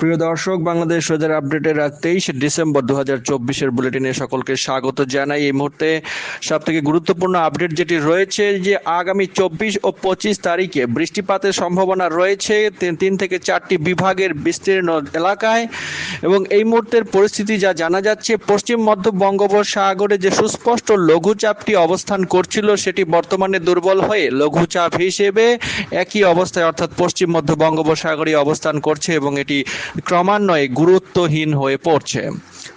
প্রিয় দর্শক, বাংলাদেশ ওয়েদার আপডেটের রাত তেইশে ডিসেম্বর দু হাজার চব্বিশের বুলেটিনে সকলকে স্বাগত জানাই। এই মুহূর্তে সব থেকে গুরুত্বপূর্ণ আপডেট যেটি রয়েছে যে, আগামী চব্বিশ ও পঁচিশ তারিখে বৃষ্টিপাতের সম্ভাবনা রয়েছে তিন থেকে চারটি বিভাগের বিস্তীর্ণ এলাকায় এবং এই মুহূর্তের পরিস্থিতি যা জানা যাচ্ছে, পশ্চিম, মধ্য বঙ্গোপসাগরে যে সুস্পষ্ট লঘুচাপটি অবস্থান করছিল, সেটি বর্তমানে দুর্বল হয়ে লঘুচাপ হিসেবে একই অবস্থায় অর্থাৎ পশ্চিম, মধ্য বঙ্গোপসাগরে অবস্থান করছে এবং এটি ক্রমান্বয়ে গুরুত্বহীন হয়ে পড়ছে।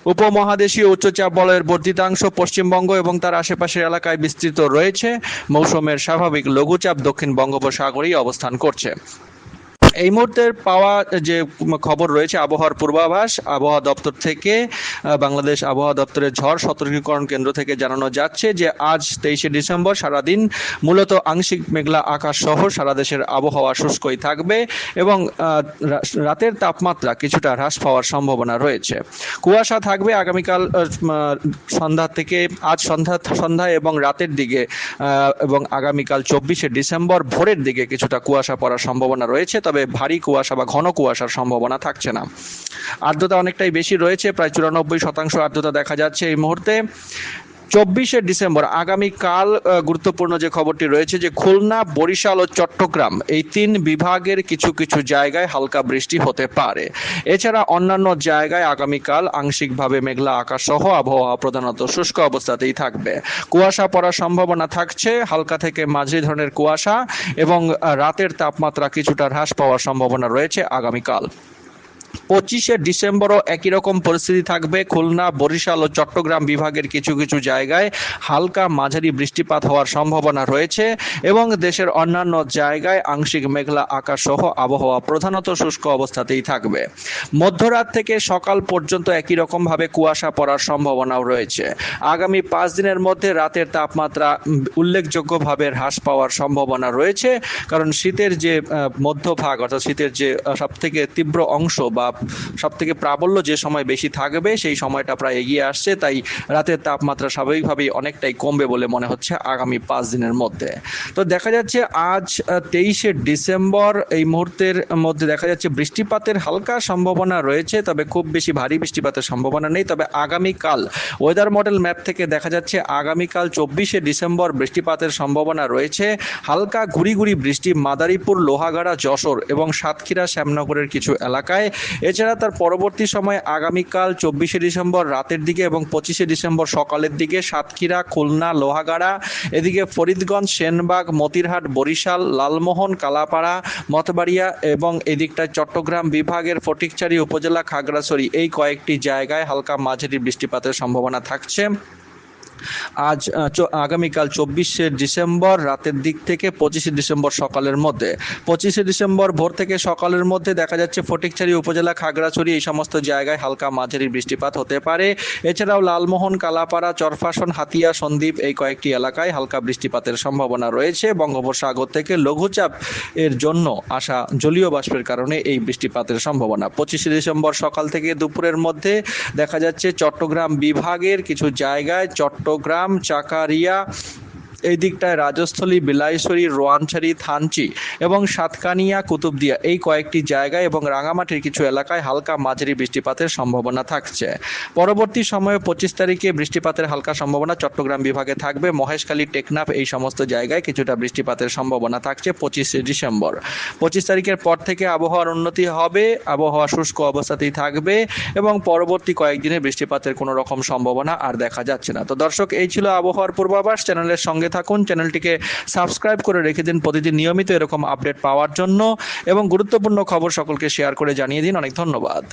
উপমহাদেশীয় উচ্চচাপ বলয়ের বর্ধিতাংশ পশ্চিমবঙ্গ এবং তার আশেপাশের এলাকায় বিস্তৃত রয়েছে। মৌসুমের স্বাভাবিক লঘুচাপ দক্ষিণ বঙ্গোপসাগরেই অবস্থান করছে। এই মুহূর্তের পাওয়া যে খবর রয়েছে, আবহাওয়ার পূর্বাভাস, আবহাওয়া দপ্তর থেকে বাংলাদেশ আবহাওয়া দপ্তরের ঝড় সতর্কীকরণ কেন্দ্র থেকে জানানো যাচ্ছে যে, আজ তেইশে ডিসেম্বর সারাদিন মূলত আংশিক মেঘলা আকাশ সহ সারা দেশের আবহাওয়া শুষ্কই থাকবে এবং রাতের তাপমাত্রা কিছুটা হ্রাস পাওয়ার সম্ভাবনা রয়েছে। কুয়াশা থাকবে আগামীকাল সন্ধ্যা থেকে, আজ সন্ধ্যা সন্ধ্যা এবং রাতের দিকে এবং আগামীকাল চব্বিশে ডিসেম্বর ভোরের দিকে কিছুটা কুয়াশা পড়ার সম্ভাবনা রয়েছে। তবে ভারী কুয়াশা বা ঘন কুয়াশার সম্ভাবনা থাকছে না। আর্দ্রতা অনেকটাই বেশি রয়েছে, প্রায় চুরানব্বই শতাংশ আর্দ্রতা দেখা যাচ্ছে এই মুহূর্তে। চব্বিশে ডিসেম্বর আগামীকাল গুরুত্বপূর্ণ যে খবরটি রয়েছে যে খুলনা, বরিশাল ও চট্টগ্রাম এই তিন বিভাগের কিছু কিছু জায়গায় হালকা বৃষ্টি হতে পারে। এছাড়া অন্যান্য জায়গায় আগামীকাল আংশিকভাবে মেঘলা আকাশ সহ আবহাওয়া প্রধানত শুষ্ক অবস্থাতেই থাকবে। কুয়াশা পড়ার সম্ভাবনা থাকছে, হালকা থেকে মাঝারি ধরনের কুয়াশা এবং রাতের তাপমাত্রা কিছুটা হ্রাস পাওয়ার সম্ভাবনা রয়েছে আগামীকাল। পঁচিশে ডিসেম্বরও একই রকম পরিস্থিতি থাকবে। খুলনা, বরিশাল ও চট্টগ্রাম বিভাগের কিছু কিছু জায়গায় হালকা মাঝারি বৃষ্টিপাত হওয়ার সম্ভাবনা রয়েছে এবং দেশের অন্যান্য জায়গায় আংশিক মেঘলা আকাশ সহ আবহাওয়া প্রধানত শুষ্ক অবস্থাতেই থাকবে। মধ্যরাত থেকে সকাল পর্যন্ত একই রকমভাবে কুয়াশা পড়ার সম্ভাবনাও রয়েছে। আগামী পাঁচ দিনের মধ্যে রাতের তাপমাত্রা উল্লেখযোগ্যভাবে হ্রাস পাওয়ার সম্ভাবনা রয়েছে, কারণ শীতের যে মধ্যভাগ অর্থাৎ শীতের যে সব থেকে তীব্র অংশ বা সব থেকে প্রাবল্য যে সময় বেশি থাকবে, সেই সময়টা প্রায় এগিয়ে আসছে। তাই রাতের তাপমাত্রা স্বাভাবিকভাবেই অনেকটাই কমবে বলে মনে হচ্ছে আগামী পাঁচ দিনের মধ্যে। তো দেখা যাচ্ছে আজ তেইশে ডিসেম্বর, এই মুহূর্তের মধ্যে দেখা যাচ্ছে বৃষ্টিপাতের হালকা সম্ভাবনা রয়েছে, তবে খুব বেশি ভারী বৃষ্টিপাতের সম্ভাবনা নেই। তবে আগামীকাল ওয়েদার মডেল ম্যাপ থেকে দেখা যাচ্ছে আগামীকাল চব্বিশে ডিসেম্বর বৃষ্টিপাতের সম্ভাবনা রয়েছে। হালকা ঘুরি ঘুরি বৃষ্টি মাদারীপুর, লোহাগাড়া, যশোর এবং সাতক্ষীরা, শ্যামনগরের কিছু এলাকায়। এছাড়া তার পরবর্তী সময় আগামীকাল চব্বিশে ডিসেম্বর রাতের দিকে এবং পঁচিশে ডিসেম্বর সকালের দিকে সাতক্ষীরা, খুলনা, লোহাগাড়া, এদিকে ফরিদগঞ্জ, সেনবাগ, মতিরহাট, বরিশাল, লালমোহন, কালাপাড়া মতবাড়িয়া এবং এদিকটায় চট্টগ্রাম বিভাগের ফটিকচারী উপজেলা খাগড়াছড়ি এই কয়েকটি জায়গায় হালকা মাঝারি বৃষ্টিপাতের সম্ভাবনা থাকছে। আজ আগামীকাল চব্বিশে ডিসেম্বর, রাতের দিক থেকে পঁচিশে ডিসেম্বর সকালের মধ্যে। পঁচিশে ডিসেম্বর ভোর থেকে সকালের মধ্যে দেখা যাচ্ছে ফটিকছড়ি উপজেলা খাগড়াছড়ি এই সমস্ত জায়গায় হালকা মাঝারি বৃষ্টিপাত হতে পারে। এছাড়াও লালমোহন, কালাপাড়া, চরফাসন, হাতিয়া, সন্দ্বীপ এই কয়েকটি এলাকায় হালকা বৃষ্টিপাতের সম্ভাবনা রয়েছে। বঙ্গোপসাগর থেকে লঘুচাপ এর জন্য আসা জলীয় বাষ্পের কারণে এই বৃষ্টিপাতের সম্ভাবনা। পঁচিশে ডিসেম্বর সকাল থেকে দুপুরের মধ্যে দেখা যাচ্ছে চট্টগ্রাম বিভাগের কিছু জায়গায় চট্টগ্রাম চাকারিয়া এই দিকটায় রাজস্থলী বিলাইছড়ি রোয়ানছড়ি থানচি এবং সাতকানিয়া, কুতুবদিয়া এই কয়েকটি জায়গায় এবং রাঙামাটির কিছু এলাকায় হালকা মাঝারি বৃষ্টিপাতের সম্ভাবনা থাকছে। পরবর্তী সময়ে পঁচিশ তারিখে বৃষ্টিপাতের হালকা সম্ভাবনা চট্টগ্রাম বিভাগে থাকবে। মহেশখালী, টেকনাফ এই সমস্ত জায়গায় কিছুটা বৃষ্টিপাতের সম্ভাবনা থাকছে পঁচিশে ডিসেম্বর। পঁচিশ তারিখের পর থেকে আবহাওয়ার উন্নতি হবে, আবহাওয়া শুষ্ক অবস্থাতেই থাকবে এবং পরবর্তী কয়েকদিনে বৃষ্টিপাতের কোনো রকম সম্ভাবনা আর দেখা যাচ্ছে না। তো দর্শক, এই ছিল আবহাওয়ার পূর্বাভাস। চ্যানেলের সঙ্গে থাকুন, চ্যানেলটিকে সাবস্ক্রাইব করে রেখে দিন। প্রতিদিন নিয়মিত এরকম আপডেট পাওয়ার জন্য এবং গুরুত্বপূর্ণ খবর সকলকে শেয়ার করে জানিয়ে দিন। অনেক ধন্যবাদ।